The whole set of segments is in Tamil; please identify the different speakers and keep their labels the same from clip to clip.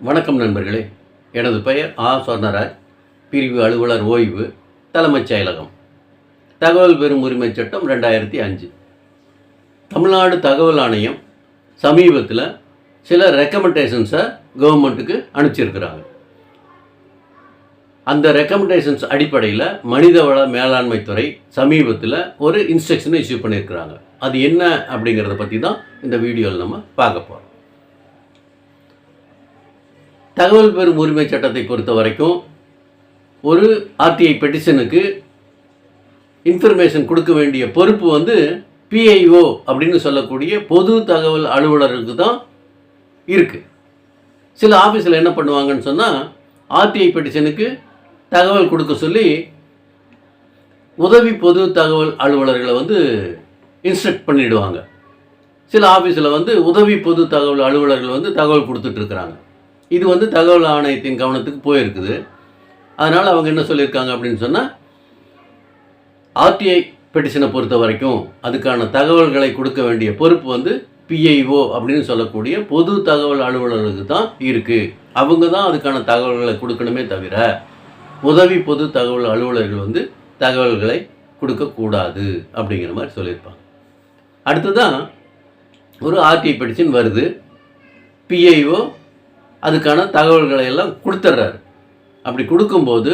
Speaker 1: வணக்கம் நண்பர்களே. எனது பெயர் ஆ. சொர்ணராஜ். பிரிவு அலுவலர் ஓய்வு தலைமைச் செயலகம். தகவல் பெறும் உரிமைச் சட்டம் ரெண்டாயிரத்தி அஞ்சு. தமிழ்நாடு தகவல் ஆணையம் சமீபத்தில் சில ரெக்கமெண்டேஷன்ஸை கவர்மெண்ட்டுக்கு அனுப்பிச்சிருக்கிறாங்க. அந்த ரெக்கமெண்டேஷன்ஸ் அடிப்படையில் மனிதவள மேலாண்மை துறை சமீபத்தில் ஒரு இன்ஸ்ட்ரக்ஷனை இஷ்யூ பண்ணியிருக்கிறாங்க. அது என்ன அப்படிங்கிறத பற்றி தான் இந்த வீடியோவில் நம்ம பார்க்க போகிறோம் தகவல் பெறும் உரிமை சட்டத்தை பொறுத்த வரைக்கும் ஒரு ஆர்டிஐ பெட்டிஷனுக்கு இன்ஃபர்மேஷன் கொடுக்க வேண்டிய பொறுப்பு வந்து பிஐஓ அப்படின்னு சொல்லக்கூடிய பொது தகவல் அலுவலருக்கு தான் இருக்குது சில ஆஃபீஸில் என்ன பண்ணுவாங்கன்னு சொன்னால் ஆர்டிஐ பெட்டிஷனுக்கு தகவல் கொடுக்க சொல்லி உதவி பொது தகவல் அலுவலர்களை வந்து இன்ஸ்ட்ரக்ட் பண்ணிவிடுவாங்க சில ஆஃபீஸில் வந்து உதவி பொது தகவல் அலுவலர்கள் வந்து தகவல் கொடுத்துட்ருக்குறாங்க இது வந்து தகவல் ஆணையத்தின் கவனத்துக்கு போயிருக்குது. அதனால் அவங்க என்ன சொல்லியிருக்காங்க அப்படின்னு சொன்னால் ஆர்டிஐ பெட்டிஷனை பொறுத்த வரைக்கும் அதுக்கான தகவல்களை கொடுக்க வேண்டிய பொறுப்பு வந்து பிஐஓ அப்படின்னு சொல்லக்கூடிய பொது தகவல் அலுவலருக்கு தான் இருக்குது அவங்க தான் அதுக்கான தகவல்களை கொடுக்கணுமே தவிர உதவி பொது தகவல் அலுவலர்கள் வந்து தகவல்களை கொடுக்கக்கூடாது அப்படிங்கிற மாதிரி சொல்லியிருப்பாங்க. அடுத்ததான் ஒரு ஆர்டிஐ பெட்டிஷன் வருது. பிஐஓ அதுக்கான தகவல்களை எல்லாம் கொடுத்துட்றாரு அப்படி கொடுக்கும்போது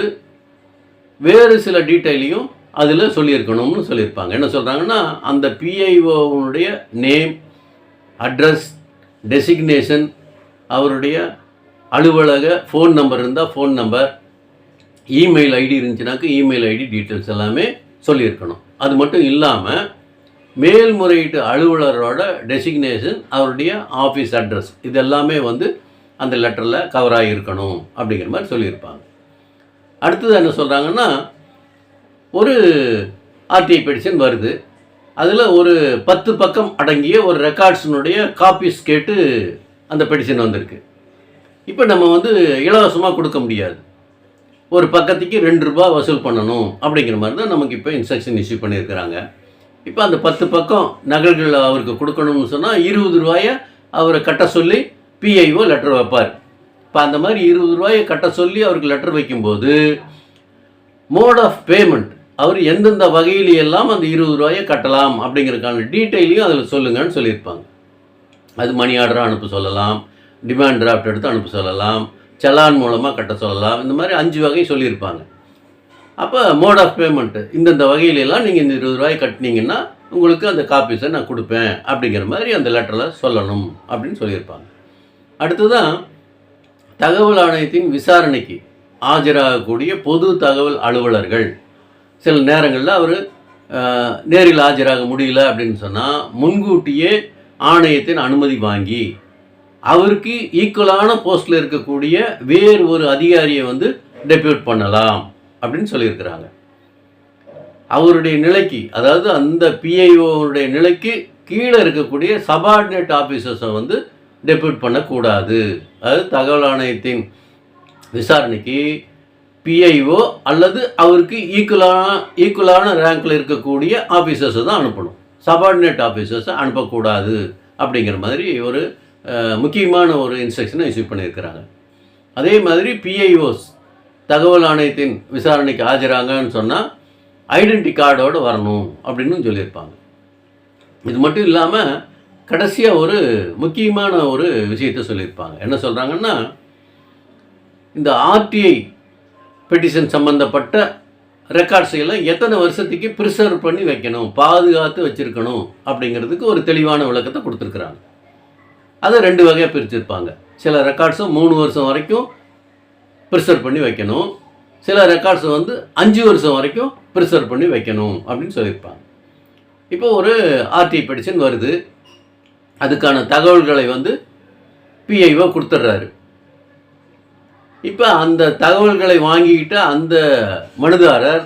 Speaker 1: வேறு சில டீட்டெயிலையும் அதில் சொல்லியிருக்கணும்னு சொல்லியிருப்பாங்க. என்ன சொல்கிறாங்கன்னா அந்த பிஐஓனுடைய நேம் அட்ரஸ் டெசிக்னேஷன் அவருடைய அலுவலக ஃபோன் நம்பர் இருந்தால் ஃபோன் நம்பர் இமெயில் ஐடி இருந்துச்சுனாக்கா இமெயில் ஐடி டீட்டெயில்ஸ் எல்லாமே சொல்லியிருக்கணும். அது மட்டும் இல்லாமல் மேல்முறையீட்டு அலுவலரோட டெசிக்னேஷன் அவருடைய ஆஃபீஸ் அட்ரஸ் இது எல்லாமே வந்து அந்த லெட்டரில் கவர் இருக்கணும் அப்படிங்கிற மாதிரி சொல்லியிருப்பாங்க. அடுத்தது என்ன சொல்கிறாங்கன்னா ஒரு ஆர்டிஐ பெடிஷன் வருது. அதில் ஒரு பத்து பக்கம் அடங்கிய ஒரு ரெக்கார்ட்ஸினுடைய காப்பீஸ் கேட்டு அந்த பெடிஷன் வந்திருக்கு. இப்போ நம்ம வந்து இலவசமாக கொடுக்க முடியாது. ஒரு பக்கத்துக்கு ரெண்டு ரூபா வசூல் பண்ணணும் அப்படிங்கிற மாதிரி தான் நமக்கு இப்போ இன்ஸ்ட்ரக்ஷன் இஷ்யூ பண்ணியிருக்கிறாங்க. இப்போ அந்த பத்து பக்கம் நகல்கள் அவருக்கு கொடுக்கணும்னு சொன்னால் இருபது ரூபாயை அவரை கட்ட சொல்லி பிஐஓ லெட்டர் வைப்பார். இப்போ அந்த மாதிரி இருபது ரூபாயை கட்ட சொல்லி அவருக்கு லெட்டர் வைக்கும்போது மோட் ஆஃப் பேமெண்ட் அவர் எந்தெந்த வகையில் எல்லாம் அந்த இருபது ரூபாயை கட்டலாம் அப்படிங்கிறதுக்கான டீட்டெயிலையும் அதில் சொல்லுங்கன்னு சொல்லியிருப்பாங்க. அது மணி ஆர்டராக அனுப்ப சொல்லலாம் டிமாண்ட் டிராஃப்ட் எடுத்து அனுப்ப சொல்லலாம் செலான் மூலமாக கட்ட சொல்லலாம் இந்த மாதிரி அஞ்சு வகை சொல்லியிருப்பாங்க. அப்போ மோட் ஆஃப் பேமெண்ட்டு இந்தந்த வகையிலெல்லாம் நீங்கள் இந்த இருபது ரூபாய் கட்டினீங்கன்னா உங்களுக்கு அந்த காப்பீஸை நான் கொடுப்பேன் அப்படிங்கிற மாதிரி அந்த லெட்டரில் சொல்லணும் அப்படின்னு சொல்லியிருப்பாங்க. அடுத்ததான் தகவல் ஆணையத்தின் விசாரணைக்கு ஆஜராகக்கூடிய பொது தகவல் அலுவலர்கள். சில நேரங்களில் அவர் நேரில் ஆஜராக முடியல அப்படின்னு சொன்னால் முன்கூட்டியே ஆணையத்தின் அனுமதி வாங்கி அவருக்கு ஈக்குவலான போஸ்ட்டில் இருக்கக்கூடிய வேறு ஒரு அதிகாரியை வந்து டெபியூட் பண்ணலாம் அப்படின்னு சொல்லியிருக்கிறாங்க. அவருடைய நிலைக்கு அதாவது அந்த பிஐஓடைய நிலைக்கு கீழே இருக்கக்கூடிய சபார்டினேட் ஆஃபீஸர்ஸை வந்து டெப்யூட் பண்ணக்கூடாது. அதாவது தகவல் ஆணையத்தின் விசாரணைக்கு பிஐஓ அல்லது அவருக்கு ஈக்குவலான ஈக்குவலான ரேங்கில் இருக்கக்கூடிய ஆஃபீஸர்ஸை தான் அனுப்பணும். சபார்டினேட் ஆஃபீஸர்ஸை அனுப்பக்கூடாது அப்படிங்கிற மாதிரி ஒரு முக்கியமான ஒரு இன்ஸ்ட்ரக்ஷனை இஷ்யூ பண்ணியிருக்கிறாங்க. அதே மாதிரி பிஐஓஸ் தகவல் ஆணையத்தின் விசாரணைக்கு ஆஜராங்கன்னு சொன்னால் ஐடென்டி கார்டோடு வரணும் அப்படின்னு சொல்லியிருப்பாங்க. இது மட்டும் இல்லாமல் கடைசியாக ஒரு முக்கியமான ஒரு விஷயத்தை சொல்லியிருப்பாங்க. என்ன சொல்கிறாங்கன்னா இந்த ஆர்டிஐ பெட்டிஷன் சம்மந்தப்பட்ட ரெக்கார்ட்ஸை எல்லாம் எத்தனை வருஷத்துக்கு ப்ரிசர்வ் பண்ணி வைக்கணும் பாதுகாத்து வச்சுருக்கணும் அப்படிங்கிறதுக்கு ஒரு தெளிவான விளக்கத்தை கொடுத்துருக்குறாங்க. அதை ரெண்டு வகையாக பிரிச்சிருப்பாங்க. சில ரெக்கார்ட்ஸும் மூணு வருஷம் வரைக்கும் ப்ரிசர்வ் பண்ணி வைக்கணும். சில ரெக்கார்ட்ஸை வந்து அஞ்சு வருஷம் வரைக்கும் ப்ரிசர்வ் பண்ணி வைக்கணும் அப்படின்னு சொல்லியிருப்பாங்க. இப்போ ஒரு ஆர்டிஐ பெடிஷன் வருது. அதுக்கான தகவல்களை வந்து பிஐஓ கொடுத்துட்றாரு இப்போ அந்த தகவல்களை வாங்கிக்கிட்ட அந்த மனுதாரர்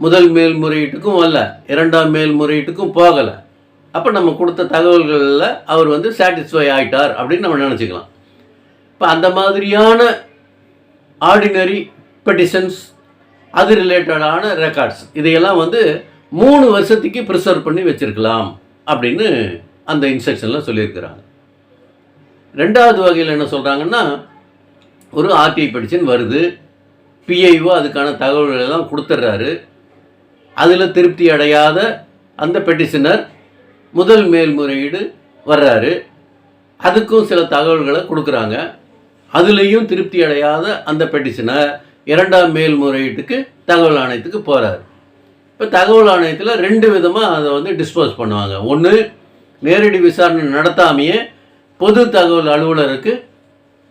Speaker 1: முதல் மேல்முறையீட்டுக்கும் வரல இரண்டாம் மேல்முறையீட்டுக்கும் போகலை. அப்போ நம்ம கொடுத்த தகவல்களில் அவர் வந்து சாட்டிஸ்ஃபை ஆகிட்டார் அப்படின்னு நம்ம நினச்சிக்கலாம். இப்போ அந்த மாதிரியான ஆர்டினரி பெட்டிஷன்ஸ் அது ரிலேட்டடான ரெக்கார்ட்ஸ் இதையெல்லாம் வந்து மூணு வருஷத்துக்கு ப்ரிசர்வ் பண்ணி வச்சுருக்கலாம் அப்படின்னு அந்த இன்ஸ்ட்ரக்ஷனில் சொல்லியிருக்கிறாங்க. ரெண்டாவது வகையில் என்ன சொல்கிறாங்கன்னா ஒரு ஆர்டிஐ பெட்டிஷன் வருது. பிஐஓ அதுக்கான தகவல்கள் எல்லாம் கொடுத்துட்றாரு அதில் திருப்தி அடையாத அந்த பெட்டிஷனர் முதல் மேல்முறையீடு வர்றாரு. அதுக்கும் சில தகவல்களை கொடுக்குறாங்க. அதுலேயும் திருப்தி அடையாத அந்த பெட்டிஷனர் இரண்டாம் மேல்முறையீட்டுக்கு தகவல் ஆணையத்துக்கு போகிறாரு இப்போ தகவல் ஆணையத்தில் ரெண்டு விதமாக அதை வந்து டிஸ்போஸ் பண்ணுவாங்க. ஒன்று நேரடி விசாரணை நடத்தாமையே பொது தகவல் அலுவலருக்கு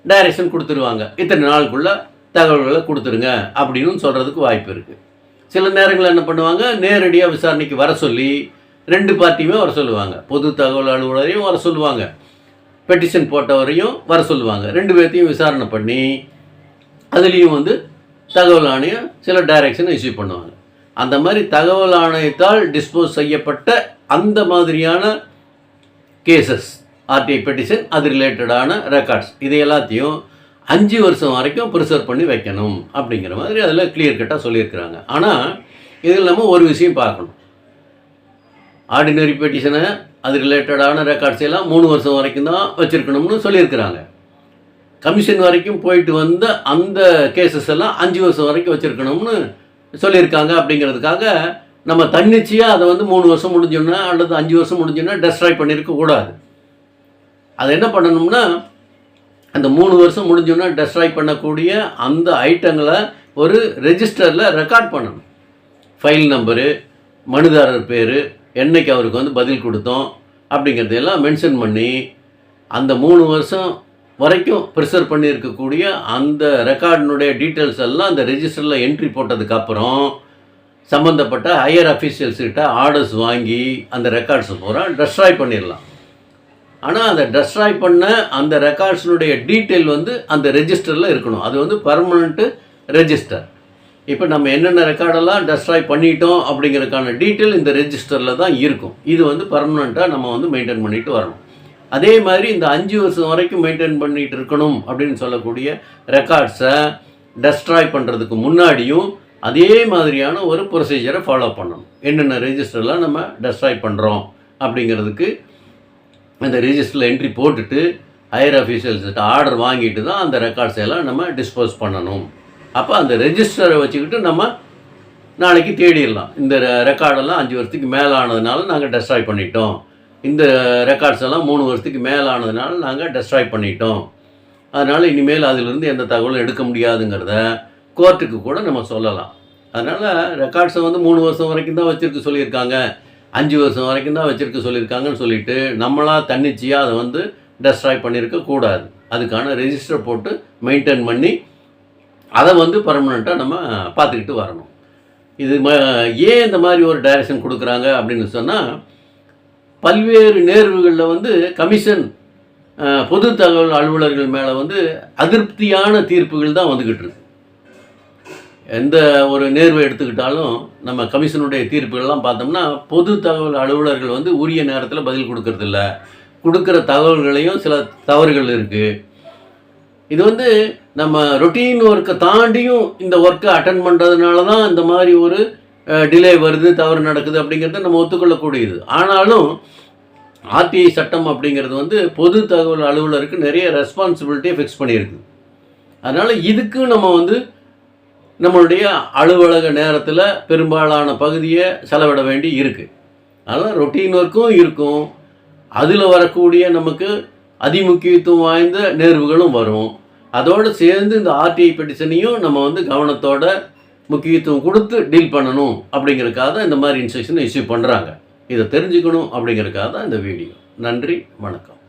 Speaker 1: டைரக்ஷன் கொடுத்துருவாங்க. இத்தனை நாளுக்குள்ளே தகவல்களை கொடுத்துருங்க அப்படின்னு சொல்கிறதுக்கு வாய்ப்பு இருக்குது சில நேரங்களில் என்ன பண்ணுவாங்க? நேரடியாக விசாரணைக்கு வர சொல்லி ரெண்டு பார்ட்டியுமே வர சொல்லுவாங்க. பொது தகவல் அலுவலரையும் வர சொல்லுவாங்க. பெட்டிஷன் போட்டவரையும் வர சொல்லுவாங்க. ரெண்டு பேர்த்தையும் விசாரணை பண்ணி அதுலேயும் வந்து தகவல் ஆணையம் சில டைரக்ஷன் இஷ்யூ பண்ணுவாங்க. அந்த மாதிரி தகவல் ஆணையத்தால் டிஸ்போஸ் செய்யப்பட்ட அந்த மாதிரியான கேசஸ் ஆர்டிஐ பெட்டிஷன் அது ரிலேட்டடான ரெக்கார்ட்ஸ் இது எல்லாத்தையும் அஞ்சு வருஷம் வரைக்கும் ப்ரிசர்வ் பண்ணி வைக்கணும் அப்படிங்கிற மாதிரி அதில் கிளியர் கட்டாக சொல்லியிருக்கிறாங்க. ஆனால் இது இல்லாமல் ஒரு விஷயம் பார்க்கணும். ஆர்டினரி பெட்டிஷனை அது ரிலேட்டடான ரெக்கார்ட்ஸ் எல்லாம் மூணு வருஷம் வரைக்கும் தான் வச்சுருக்கணும்னு சொல்லியிருக்கிறாங்க. கமிஷன் வரைக்கும் போயிட்டு வந்த அந்த கேசஸ் எல்லாம் அஞ்சு வருஷம் வரைக்கும் வச்சுருக்கணும்னு சொல்லியிருக்காங்க அப்படிங்கிறதுக்காக நம்ம தன்னிச்சையாக அதை வந்து மூணு வருஷம் முடிஞ்சோன்னா அல்லது அஞ்சு வருஷம் முடிஞ்சோன்னா டெஸ்ட்ராய் பண்ணியிருக்கக்கூடாது அதை என்ன பண்ணணும்னா அந்த மூணு வருஷம் முடிஞ்சோன்னா டெஸ்ட்ராய் பண்ணக்கூடிய அந்த ஐட்டங்களை ஒரு ரெஜிஸ்டரில் ரெக்கார்ட் பண்ணணும். ஃபைல் நம்பரு மனுதாரர் பேர் என்னைக்கு அவருக்கு வந்து பதில் கொடுத்தோம் அப்படிங்கிறதையெல்லாம் மென்ஷன் பண்ணி அந்த மூணு வருஷம் வரைக்கும் ப்ரிசர்வ் பண்ணியிருக்கக்கூடிய அந்த ரெக்கார்டினுடைய டீட்டெயில்ஸ் எல்லாம் அந்த ரெஜிஸ்டரில் என்ட்ரி போட்டதுக்கப்புறம் சம்மந்தப்பட்ட ஹையர் அஃபீஷியல்ஸ்கிட்ட ஆர்டர்ஸ் வாங்கி அந்த ரெக்கார்ட்ஸ் பூரா டெஸ்ட்ராய் பண்ணிடலாம். ஆனால் அந்த டெஸ்ட்ராய் பண்ண அந்த ரெக்கார்ட்ஸினுடைய டீட்டெயில் வந்து அந்த ரெஜிஸ்டரில் இருக்கணும். அது வந்து பர்மனண்ட்டு ரெஜிஸ்டர் இப்போ நம்ம என்னென்ன ரெக்கார்டெல்லாம் டெஸ்ட்ராய் பண்ணிட்டோம் அப்படிங்கிறதுக்கான டீட்டெயில் இந்த ரெஜிஸ்டரில் தான் இருக்கும். இது வந்து பர்மனண்ட்டாக நம்ம வந்து மெயின்டைன் பண்ணிட்டு வரணும். அதே மாதிரி இந்த அஞ்சு வருஷம் வரைக்கும் மெயின்டைன் பண்ணிகிட்டு இருக்கணும் அப்படின்னு சொல்லக்கூடிய ரெக்கார்ட்ஸை டெஸ்ட்ராய் பண்ணுறதுக்கு முன்னாடியும் அதே மாதிரியான ஒரு ப்ரொசீஜரை ஃபாலோ பண்ணணும். என்னென்ன ரெஜிஸ்டர்லாம் நம்ம டெஸ்ட்ராய் பண்ணுறோம் அப்படிங்கிறதுக்கு அந்த ரெஜிஸ்டரில் என்ட்ரி போட்டுட்டு ஹையர் அஃபீஷியல்ஸ்கிட்ட ஆர்டர் வாங்கிட்டு தான் அந்த ரெக்கார்ட்ஸ் எல்லாம் நம்ம டிஸ்போஸ் பண்ணணும். அப்போ அந்த ரெஜிஸ்டரை வச்சுக்கிட்டு நம்ம நாளைக்கு தேடிடலாம். இந்த ரெக்கார்டெல்லாம் அஞ்சு வருஷத்துக்கு மேலே ஆனதுனால நாங்கள் டெஸ்ட்ராய் பண்ணிட்டோம். இந்த ரெக்கார்ட்ஸ் எல்லாம் மூணு வருஷத்துக்கு மேலே ஆனதுனால நாங்கள் டெஸ்ட்ராய் பண்ணிட்டோம். அதனால் இனிமேல் அதிலிருந்து எந்த தகவலும் எடுக்க முடியாதுங்கிறத கோர்ட்டுக்கு கூட நம்ம சொல்லலாம். அதனால் ரெக்கார்ட்ஸை வந்து மூணு வருஷம் வரைக்கும் தான் வச்சுருக்க சொல்லியிருக்காங்க. அஞ்சு வருஷம் வரைக்கும் தான் வச்சுருக்க சொல்லியிருக்காங்கன்னு சொல்லிட்டு நம்மளாக தன்னிச்சையாக அதை வந்து டெஸ்ட்ராய் பண்ணியிருக்க கூடாது. அதுக்கான ரெஜிஸ்டர் போட்டு மெயின்டைன் பண்ணி அதை வந்து பர்மனெண்ட்டாக நம்ம பார்த்துக்கிட்டு வரணும். இது ம ஏன் இந்த மாதிரி ஒரு டைரக்ஷன் கொடுக்குறாங்க அப்படின்னு சொன்னால் பல்வேறு நேர்வுகளில் வந்து கமிஷன் பொது தகவல் அலுவலர்கள் மேலே வந்து அதிருப்தியான தீர்ப்புகள் தான் வந்துக்கிட்டு இருக்கு. எந்த ஒரு நேர்வை எடுத்துக்கிட்டாலும் நம்ம கமிஷனுடைய தீர்ப்புகள்லாம் பார்த்தோம்னா பொது தகவல் அலுவலர்கள் வந்து உரிய நேரத்தில் பதில் கொடுக்கறதில்ல. கொடுக்குற தகவல்களையும் சில தவறுகள் இருக்குது இது வந்து நம்ம ரொட்டீன் ஒர்க்கை தாண்டியும் இந்த ஒர்க்கை அட்டன் பண்ணுறதுனால தான் இந்த மாதிரி ஒரு டிலே வருது தவறு நடக்குது அப்படிங்கிறத நம்ம ஒத்துக்கொள்ளக்கூடியது. ஆனாலும் ஆர்டிஐ சட்டம் அப்படிங்கிறது வந்து பொது தகவல் அலுவலருக்கு நிறைய ரெஸ்பான்சிபிலிட்டியை ஃபிக்ஸ் பண்ணியிருக்கு. அதனால் இதுக்கும் நம்ம வந்து நம்மளுடைய அலுவலக நேரத்தில் பெரும்பாலான பகுதியை செலவிட வேண்டி இருக்குது அதனால் ரொட்டீன் ஒர்க்கும் இருக்கும். அதில் வரக்கூடிய நமக்கு அதிமுக்கியத்துவம் வாய்ந்த நேர்வுகளும் வரும். அதோடு சேர்ந்து இந்த ஆர்டிஐ பெட்டிஷனையும் நம்ம வந்து கவனத்தோட முக்கியத்துவம் கொடுத்து டீல் பண்ணணும் அப்படிங்கிறக்காக தான் இந்த மாதிரி இன்ஸ்ட்ரக்ஷன் இஷ்யூ பண்ணுறாங்க இதை தெரிஞ்சுக்கணும் அப்படிங்கிறக்காக தான் இந்த வீடியோ நன்றி வணக்கம்.